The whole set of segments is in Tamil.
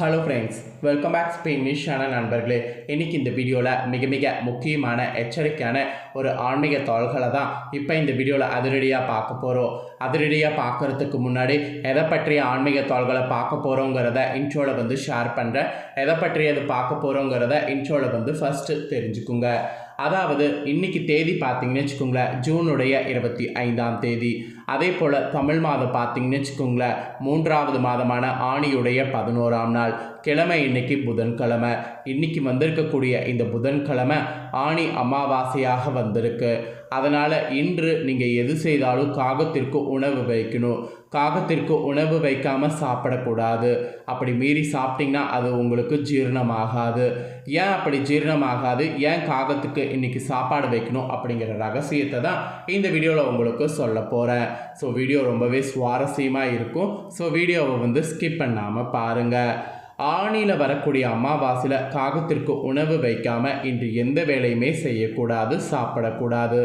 ஹலோ ஃப்ரெண்ட்ஸ் வெல்கம் பேக் ஸ்பெயினிஷான நண்பர்களே. இன்னைக்கு இந்த வீடியோவில் மிக மிக முக்கியமான எச்சரிக்கையான ஒரு ஆன்மீக தாள்களை தான் இப்போ இந்த வீடியோவில் அதிரடியாக பார்க்க போகிறோம் அதிரடியாக பார்க்கறதுக்கு முன்னாடி எதை பற்றிய ஆன்மீக தாள்களை பார்க்க போகிறோங்கிறத இன்ட்ரோவில் வந்து ஷேர் பண்ணுறேன் எதை பற்றி அது பார்க்க போகிறோங்கிறத இன்ட்ரோவில் வந்து ஃபஸ்ட்டு தெரிஞ்சுக்குங்க. அதாவது இன்னைக்கு தேதி பார்த்தீங்கன்னு வச்சுக்கோங்களேன் ஜூனுடைய இருபத்தி ஐந்தாம் தேதி. அதே போல் தமிழ் மாதம் பார்த்தீங்கன்னு வச்சுக்கோங்களேன் மூன்றாவது மாதமான ஆணியுடைய பதினோராம் நாள். கிழமை இன்னைக்கு புதன்கிழமை. இன்னைக்கு வந்திருக்கக்கூடிய இந்த புதன்கிழமை ஆணி அமாவாசையாக வந்திருக்கு. அதனால் இன்று நீங்கள் எது செய்தாலும் காகத்திற்கு உணவு வைக்கணும். காகத்திற்கு உணவு வைக்காமல் சாப்பிடக்கூடாது. அப்படி மீறி சாப்பிட்டிங்கன்னா அது உங்களுக்கு ஜீரணமாகாது. ஏன் அப்படி ஜீரணமாகாது? ஏன் காகத்துக்கு இன்றைக்கி சாப்பாடு வைக்கணும் அப்படிங்கிற ரகசியத்தை தான் இந்த வீடியோவில் உங்களுக்கு சொல்ல போகிறேன் ஸோ வீடியோ ரொம்பவே சுவாரஸ்யமாக இருக்கும். ஸோ வீடியோவை வந்து ஸ்கிப் பண்ணாமல் பாருங்கள் ஆணியில் வரக்கூடிய அமாவாசையில் காகத்திற்கு உணவு வைக்காமல் இன்று எந்த வேலையுமே செய்யக்கூடாது சாப்பிடக்கூடாது.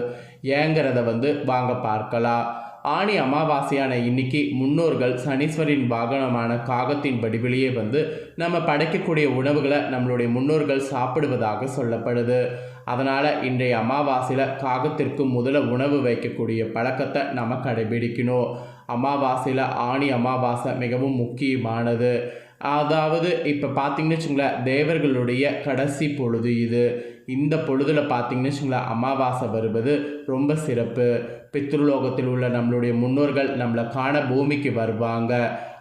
ஏங்கிறத வந்து வாங்க பார்க்கலாம். ஆணி அமாவாசையான இன்னைக்கு முன்னோர்கள் சனீஸ்வரின் வாகனமான காகத்தின் வடிவிலேயே வந்து நம்ம படைக்கக்கூடிய உணவுகளை நம்மளுடைய முன்னோர்கள் சாப்பிடுவதாக சொல்லப்படுது. அதனால் இன்றைய அமாவாசையில் காகத்திற்கு முதல்ல உணவு வைக்கக்கூடிய பழக்கத்தை நம்ம கடைபிடிக்கணும். அமாவாசையில் ஆணி அமாவாசை மிகவும் முக்கியமானது. அதாவது இப்போ பார்த்தீங்கன்னு வச்சுங்களேன் தேவர்களுடைய கடைசி பொழுது இது. இந்த பொழுதில் பார்த்தீங்கன்னு வச்சுங்களேன் அமாவாசை வருவது ரொம்ப சிறப்பு. பித்ருலோகத்தில் உள்ள நம்மளுடைய முன்னோர்கள் நம்மளை காண பூமிக்கு வருவாங்க.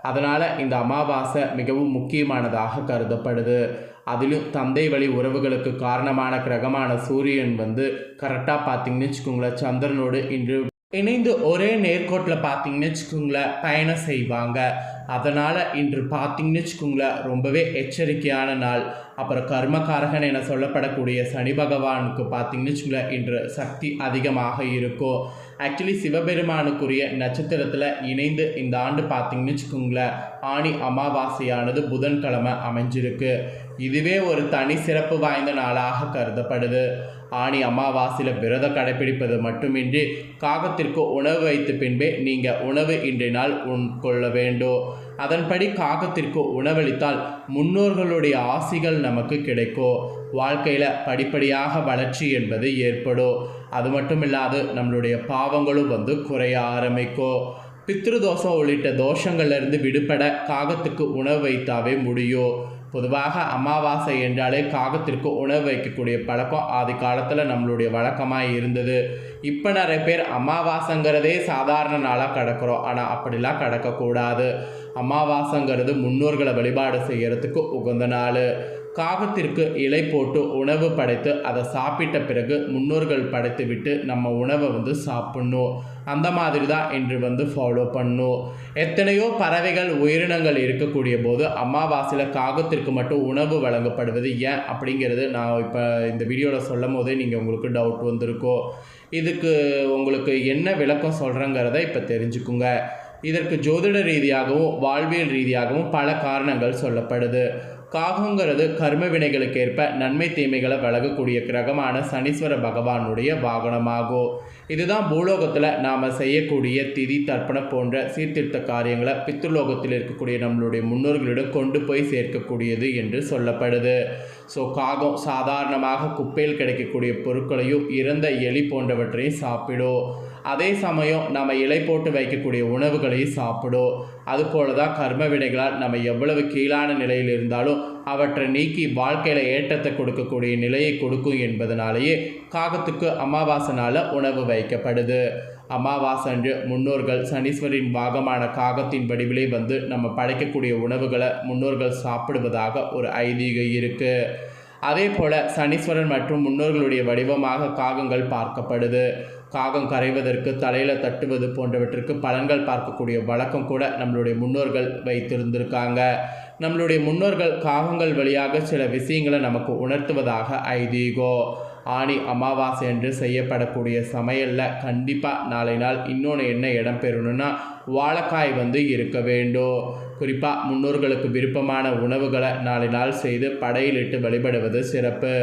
அதனால் இந்த அமாவாசை மிகவும் முக்கியமானதாக கருதப்படுது. அதிலும் தந்தை வழி உறவுகளுக்கு காரணமான கிரகமான சூரியன் வந்து கரெக்டாக பார்த்தீங்கன்னு வச்சுக்கோங்களேன் சந்திரனோடு இன்று இணைந்து ஒரே நேர்கோட்டில் பார்த்தீங்கன்னு வச்சுக்கோங்களேன் பயணம் செய்வாங்க. அதனால் இன்று பார்த்தீங்கன்னு வச்சுக்கோங்களேன் ரொம்பவே எச்சரிக்கையான நாள். அப்புறம் கர்மகாரகன் என சொல்லப்படக்கூடிய சனி பகவானுக்கு பார்த்தீங்கன்னு வச்சுக்கோங்களேன் இன்று சக்தி அதிகமாக இருக்கும். ஆக்சுவலி சிவபெருமானுக்குரிய நட்சத்திரத்தில் இணைந்து இந்த ஆண்டு பார்த்திங்கன்னு வச்சுக்கோங்களேன் ஆணி அமாவாசையானது புதன்கிழமை அமைஞ்சிருக்கு. இதுவே ஒரு தனி சிறப்பு வாய்ந்த நாளாக கருதப்படுது. ஆணி அமாவாசையில் விரதம் கடைபிடிப்பது மட்டுமின்றி காகத்திற்கு உணவு வைத்த பின்பே நீங்கள் உணவு இன்றைய நாள் உட்கொள்ள வேண்டும். அதன்படி காகத்திற்கு உணவளித்தால் முன்னோர்களுடைய ஆசிகள் நமக்கு கிடைக்கும் வாழ்க்கையில் படிப்படியாக வளர்ச்சி என்பது ஏற்படும் அது மட்டும் இல்லாது நம்மளுடைய பாவங்களும் வந்து குறைய ஆரம்பிக்கும் பித்ருதோஷம் உள்ளிட்ட தோஷங்கள்லேருந்து விடுபட காகத்துக்கு உணவு வைத்தாவே முடியும் பொதுவாக அமாவாசை என்றாலே காகத்திற்கு உணவு வைக்கக்கூடிய பழக்கம் ஆதி காலத்தில் நம்மளுடைய வழக்கமாக இருந்தது. இப்போ நிறைய பேர் அமாவாசைங்கிறதே சாதாரண நாளாக கிடக்கிறோம். ஆனால் அப்படிலாம் கிடக்கக்கூடாது. அமாவாசைங்கிறது முன்னோர்களை வழிபாடு செய்கிறதுக்கு உகந்த நாள். காகத்திற்கு இலை போட்டு உணவு படைத்து அதை சாப்பிட்ட பிறகு முன்னோர்கள் படைத்து விட்டு நம்ம உணவை வந்து சாப்பிட்ணும். அந்த மாதிரி தான் இன்று வந்து ஃபாலோ பண்ணும். எத்தனையோ பறவைகள் உயிரினங்கள் இருக்கக்கூடிய போது அமாவாசையில் காகத்திற்கு மட்டும் உணவு வழங்கப்படுவது ஏன் அப்படிங்கிறது நான் இப்போ இந்த வீடியோவில் சொல்லும் போதே நீங்கள் உங்களுக்கு டவுட் வந்திருக்கோ. இதுக்கு உங்களுக்கு என்ன விளக்கம் சொல்கிறேங்கிறத இப்போ தெரிஞ்சுக்குங்க. இதற்கு ஜோதிட ரீதியாகவும் வாழ்வியல் ரீதியாகவும் பல காரணங்கள் சொல்லப்படுது. காகங்கிறது கர்ம வினைகளுக்கு ஏற்ப நன்மை தீமைகளை வழங்கக்கூடிய கிரகமான சனீஸ்வர பகவானுடைய வாகனமாகும். இதுதான் பூலோகத்தில் நாம் செய்யக்கூடிய திதி தர்ப்பணம் போன்ற சீர்திருத்த காரியங்களை பித்ருலோகத்தில் இருக்கக்கூடிய நம்மளுடைய முன்னோர்களிடம் கொண்டு போய் சேர்க்கக்கூடியது என்று சொல்லப்படுது. ஸோ காகம் சாதாரணமாக குப்பையில் கிடைக்கக்கூடிய பொருட்களையும் இறந்த எலி போன்றவற்றையும் சாப்பிடும். அதே சமயம் நம்ம இலை போட்டு வைக்கக்கூடிய உணவுகளையும் சாப்பிடும். அதுபோல தான் கர்ம வினைகளால் நம்ம எவ்வளவு கீழான நிலையில் இருந்தாலும் அவற்றை நீக்கி வாழ்க்கையில் ஏற்றத்தை கொடுக்கக்கூடிய நிலையை கொடுக்கும் என்பதனாலேயே காகத்துக்கு அமாவாசைனால் உணவு வைக்கப்படுது. அமாவாசை அன்று முன்னோர்கள் சனீஸ்வரின் பாகமான காகத்தின் வடிவிலே வந்து நம்ம படைக்கக்கூடிய உணவுகளை முன்னோர்கள் சாப்பிடுவதாக ஒரு ஐதீகம் இருக்குது அதே போல் சனீஸ்வரன் மற்றும் முன்னோர்களுடைய வடிவமாக காகங்கள் பார்க்கப்படுது. காகம் கரைவதற்கு தலையில் தட்டுவது போன்றவற்றிற்கு பலன்கள் பார்க்கக்கூடிய வழக்கம் கூட நம்மளுடைய முன்னோர்கள் வைத்திருந்திருக்காங்க. நம்மளுடைய முன்னோர்கள் காகங்கள் வழியாக சில விஷயங்களை நமக்கு உணர்த்துவதாக ஐதீகோ. ஆணி அமாவாசை என்று செய்யப்படக்கூடிய சமையலில் கண்டிப்பாக நாளை நாள் இன்னொன்று என்ன இடம் பெறணும்னா வாழைக்காய் வந்து இருக்க வேண்டும். குறிப்பாக முன்னோர்களுக்கு விருப்பமான உணவுகளை நாளை நாள் செய்து படையிலிட்டு வழிபடுவது சிறப்பு.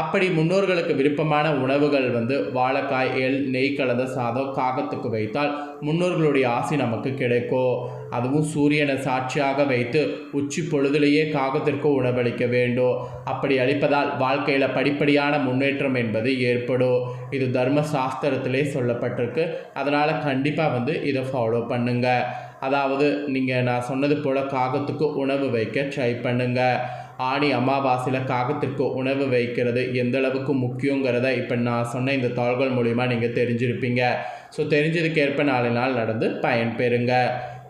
அப்படி முன்னோர்களுக்கு விருப்பமான உணவுகள் வந்து வாழைக்காய் எல் நெய் கலந்த சாதம் காகத்துக்கு வைத்தால் முன்னோர்களுடைய ஆசி நமக்கு கிடைக்கும். அதுவும் சூரியனை சாட்சியாக வைத்து உச்சி பொழுதிலேயே காகத்திற்கு உணவளிக்க வேண்டும். அப்படி அளிப்பதால் வாழ்க்கையில் படிப்படியான முன்னேற்றம் என்பது ஏற்படும். இது தர்ம சாஸ்திரத்திலே சொல்லப்பட்டிருக்கு. அதனால் கண்டிப்பாக வந்து இதை ஃபாலோ பண்ணுங்கள் அதாவது நீங்கள் நான் சொன்னது போல் காகத்துக்கு உணவு வைக்க ட்ரை பண்ணுங்கள் ஆணி அமாவாசையில் காகத்திற்கு உணவு வைக்கிறது. எந்த அளவுக்கு முக்கியங்கிறத இப்போ நான் சொன்ன இந்த தாள்கள் மூலிமா நீங்கள் தெரிஞ்சிருப்பீங்க. ஸோ தெரிஞ்சதுக்கேற்ப நாளை நாள் நடந்து பயன்பெறுங்க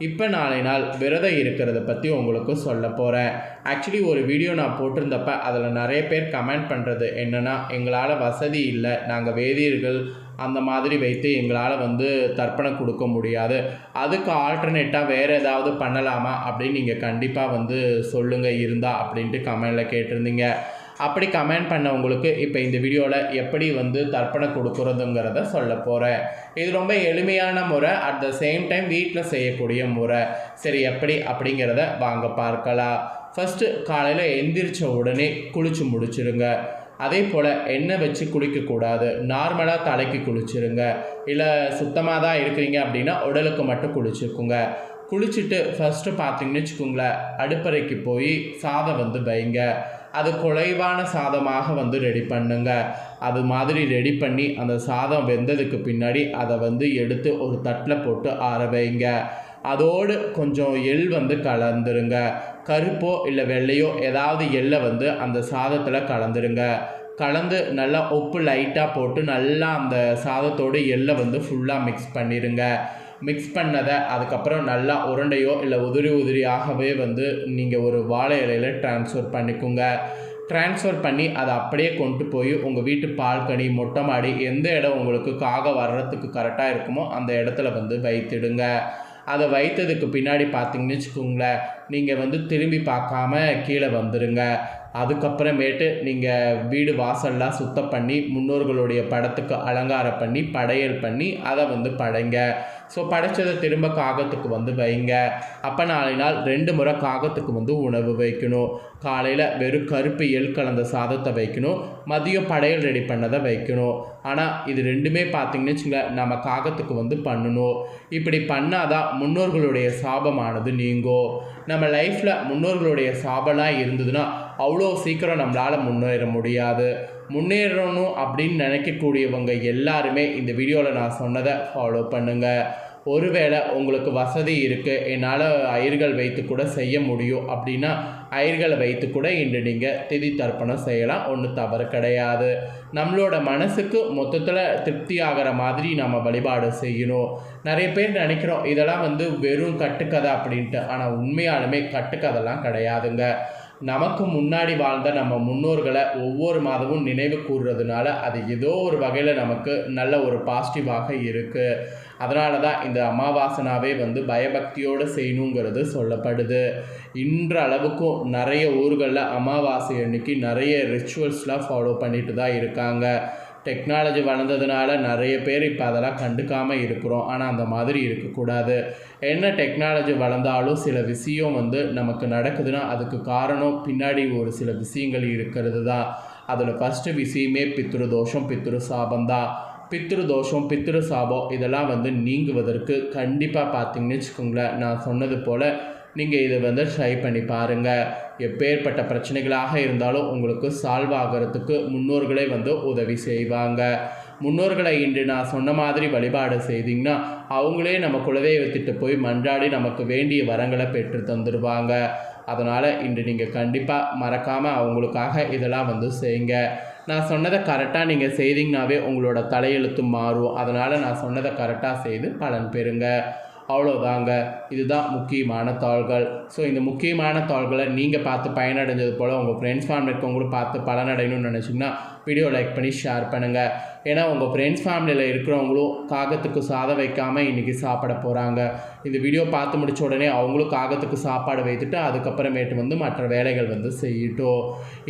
இப்போ நாளை நாள் விரதம் இருக்கிறத பற்றி உங்களுக்கு சொல்ல போகிறேன் ஆக்சுவலி ஒரு வீடியோ நான் போட்டிருந்தப்ப அதில் நிறைய பேர் கமெண்ட் பண்ணுறது என்னென்னா எங்களால் வசதி இல்லை. நாங்கள் வேதியர்கள் அந்த மாதிரி வைத்து எங்களால் வந்து தர்ப்பணம் கொடுக்க முடியாது. அதுக்கு ஆல்டர்னேட்டாக வேறு ஏதாவது பண்ணலாமா? அப்படின்னு நீங்கள் கண்டிப்பாக வந்து சொல்லுங்கள் இருந்தா அப்படின்ட்டு கமெண்டில் கேட்டிருந்தீங்க. அப்படி கமெண்ட் பண்ணவங்களுக்கு இப்போ இந்த வீடியோவில் எப்படி வந்து தர்ப்பணம் கொடுக்குறதுங்கிறத சொல்ல போகிறேன் இது ரொம்ப எளிமையான முறை அட் த சேம் டைம் வீட்டில் செய்யக்கூடிய முறை. சரி எப்படி? அப்படிங்கிறத வாங்க பார்க்கலாம். ஃபஸ்ட்டு காலையில் எந்திரிச்ச உடனே குளிச்சு முடிச்சிருங்க. அதே போல் எண்ணெய் வச்சு குளிக்கக்கூடாது. நார்மலாக தலைக்கு குளிச்சிருங்க. இல்லை சுத்தமாக தான் இருக்கிறீங்க அப்படின்னா உடலுக்கு மட்டும் குளிச்சுக்குங்க. குளிச்சுட்டு ஃபஸ்ட்டு பார்த்தீங்கன்னு வச்சுக்கோங்களேன் அடுப்பறைக்கு போய் சாதம் வந்து வைங்க. அது குறைவான சாதமாக வந்து ரெடி பண்ணுங்க. அது மாதிரி ரெடி பண்ணி அந்த சாதம் வெந்ததுக்கு பின்னாடி அதை வந்து எடுத்து ஒரு தட்டில் போட்டு ஆற வைங்க. அதோடு கொஞ்சம் எள் வந்து கலந்துருங்க. கருப்போ இல்லை வெள்ளையோ ஏதாவது எள்ளை வந்து அந்த சாதத்தில் கலந்துருங்க. கலந்து நல்லா உப்பு லைட்டாக போட்டு நல்லா அந்த சாதத்தோடு எள்ளை வந்து ஃபுல்லாக மிக்ஸ் பண்ணிடுங்க மிக்ஸ் பண்ணதை அதுக்கப்புறம் நல்லா உருண்டையோ இல்லை உதிரி உதிரியாகவே வந்து நீங்கள் ஒரு வாழை இலையில் ட்ரான்ஸ்ஃபர் பண்ணிக்கோங்க. ட்ரான்ஸ்ஃபர் பண்ணி அதை அப்படியே கொண்டு போய் உங்கள் வீட்டு பால்கனி மொட்டை மாடி எந்த இடம் உங்களுக்கு காக வர்றதுக்கு கரெக்டாக இருக்குமோ அந்த இடத்துல வந்து வைத்திடுங்க. அதை வைத்ததுக்கு பின்னாடி பார்த்தீங்கன்னு வச்சுக்கோங்களேன் நீங்கள் வந்து திரும்பி பார்க்காம கீழே வந்துடுங்க அதுக்கப்புறமேட்டு நீங்கள் வீடு வாசல்லாம் சுத்தம் பண்ணி முன்னோர்களுடைய படத்துக்கு அலங்காரம் பண்ணி படையல் பண்ணி அதை வந்து படைங்க. ஸோ படைச்சதை திரும்ப காகத்துக்கு வந்து வைங்க. அப்போ நாளை நாள் ரெண்டு முறை காகத்துக்கு வந்து உணவு வைக்கணும். காலையில் வெறும் கருப்பு எள் கலந்த சாதத்தை வைக்கணும். மதியம் படையல் ரெடி பண்ணதை வைக்கணும். ஆனால் இது ரெண்டுமே பார்த்திங்கன்னு வச்சுங்களேன் நம்ம காகத்துக்கு வந்து பண்ணணும். இப்படி பண்ணாதான் முன்னோர்களுடைய சாபமானது நீங்கும். நம்ம லைஃப்பில் முன்னோர்களுடைய சாபம்லாம் இருந்ததுன்னா அவ்வளோ சீக்கிரம் நம்மளால் முன்னேற முடியாது. முன்னேறணும் அப்படின்னு நினைக்கக்கூடியவங்க எல்லாருமே இந்த வீடியோவில் நான் சொன்னதை ஃபாலோ பண்ணுங்கள் ஒருவேளை உங்களுக்கு வசதி இருக்குது என்னால் அயிர்கள் வைத்து கூட செய்ய முடியும் அப்படின்னா அயிர்களை வைத்து கூட இன்று நீங்கள் திதி தர்ப்பணம் செய்யலாம் ஒன்றும் தவறு கிடையாது. நம்மளோட மனசுக்கு மொத்தத்தில் திருப்தி ஆகிற மாதிரி நம்ம வழிபாடு செய்யணும். நிறைய பேர் நினைக்கிறோம் இதெல்லாம் வந்து வெறும் கட்டுக்கதை அப்படின்ட்டு ஆனால் உண்மையாலுமே கட்டுக்கதைலாம் கிடையாதுங்க. நமக்கு முன்னாடி வாழ்ந்த நம்ம முன்னோர்களை ஒவ்வொரு மாதமும் நினைவு கூறுறதுனால அது ஏதோ ஒரு வகையில் நமக்கு நல்ல ஒரு பாசிட்டிவாக இருக்குது அதனால தான் இந்த அமாவாசனாவே வந்து பயபக்தியோடு செய்யணுங்கிறது சொல்லப்படுது. இன்ற அளவுக்கும் நிறைய ஊர்களில் அமாவாசை அன்னைக்கு நிறைய ரிச்சுவல்ஸ்லாம் ஃபாலோ பண்ணிட்டு தான் இருக்காங்க. டெக்னாலஜி வளர்ந்ததுனால நிறைய பேர் இப்போ அதெல்லாம் கண்டுக்காமல் இருக்கிறோம். ஆனால் அந்த மாதிரி இருக்கக்கூடாது. என்ன டெக்னாலஜி வளர்ந்தாலும் சில விஷயம் வந்து நமக்கு நடக்குதுன்னா அதுக்கு காரணம் பின்னாடி ஒரு சில விஷயங்கள் இருக்கிறது தான். அதில் ஃபஸ்ட்டு விஷயமே பித்ரு தோஷம் பித்ரு சாபந்தான் பித்ரு தோஷம் பித்ரு சாபம் இதெல்லாம் வந்து நீங்குவதற்கு கண்டிப்பாக பார்த்தீங்கன்னு வச்சுக்கோங்களேன் நான் சொன்னது போல் நீங்கள் இதை வந்து ட்ரை பண்ணி பாருங்கள் எப்பேற்பட்ட பிரச்சனைகளாக இருந்தாலும் உங்களுக்கு சால்வ் ஆகிறதுக்கு முன்னோர்களே வந்து உதவி செய்வாங்க. முன்னோர்களை இன்று நான் சொன்ன மாதிரி வழிபாடு செய்தீங்கன்னா அவங்களே நம்ம குலதெய்வத்திட்ட போய் மன்றாடி நமக்கு வேண்டிய வரங்களை பெற்று தந்துடுவாங்க அதனால் இன்று நீங்கள் கண்டிப்பாக மறக்காமல் அவங்களுக்காக இதெல்லாம் வந்து செய்யுங்க. நான் சொன்னதை கரெக்டாக நீங்கள் செய்தீங்கனாவே உங்களோட தலையெழுத்து மாறும். அதனால் நான் சொன்னதை கரெக்டாக செய்து பலன் பெறுங்க. அவ்வளோதாங்க இதுதான் முக்கியமான தாள்கள். ஸோ இந்த முக்கியமான தாள்களை நீங்கள் பார்த்து பயனடைஞ்சது போல் உங்கள் ஃப்ரெண்ட்ஸ் ஃபேமிலி இருக்கவங்களும் பார்த்து பலனடையணும்னு நினச்சிங்கன்னா வீடியோ லைக் பண்ணி ஷேர் பண்ணுங்கள் ஏன்னா உங்கள் ஃப்ரெண்ட்ஸ் ஃபேமிலியில் இருக்கிறவங்களும் காகத்துக்கு சாதம் வைக்காமல் இன்றைக்கி சாப்பிட போகிறாங்க இந்த வீடியோ பார்த்து முடிச்ச உடனே அவங்களும் காகத்துக்கு சாப்பாடு வைத்துட்டு அதுக்கப்புறமேட்டு வந்து மற்ற வேலைகள் வந்து செய்யட்டும்.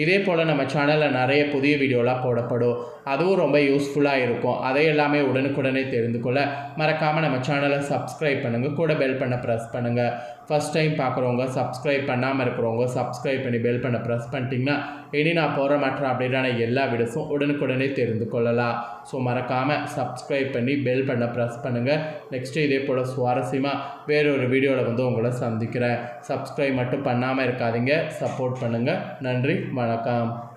இதே போல் நம்ம சேனலில் நிறைய புதிய வீடியோலாம் போடப்படும். அதுவும் ரொம்ப யூஸ்ஃபுல்லாக இருக்கும். அதை எல்லாமே உடனுக்குடனே தெரிந்து கொள்ள மறக்காமல் நம்ம சேனலை சப்ஸ்கிரைப் பண்ணுங்கள் கூட பெல் பண்ண ப்ரெஸ் பண்ணுங்கள் ஃபஸ்ட் டைம் பார்க்குறவங்க சப்ஸ்கிரைப் பண்ணாமல் இருக்கிறவங்க சப்ஸ்கிரைப் பண்ணி பெல் பண்ண ப்ரெஸ் பண்ணிட்டீங்கன்னா இனி நான் போகிற மற்ற அப்டேட்டான எல்லா வீடியோஸும் உடனுக்குடனே தெரிந்து கொள்ளலாம். ஸோ மறக்காமல் சப்ஸ்கிரைப் பண்ணி பெல் பண்ண ப்ரெஸ் பண்ணுங்கள் நெக்ஸ்ட்டு இதே போல் சுவாரஸ்யமாக வேறொரு வீடியோவில் வந்து உங்களை சந்திக்கிறேன். சப்ஸ்கிரைப் மட்டும் பண்ணாமல் இருக்காதீங்க. சப்போர்ட் பண்ணுங்கள் நன்றி. வணக்கம்.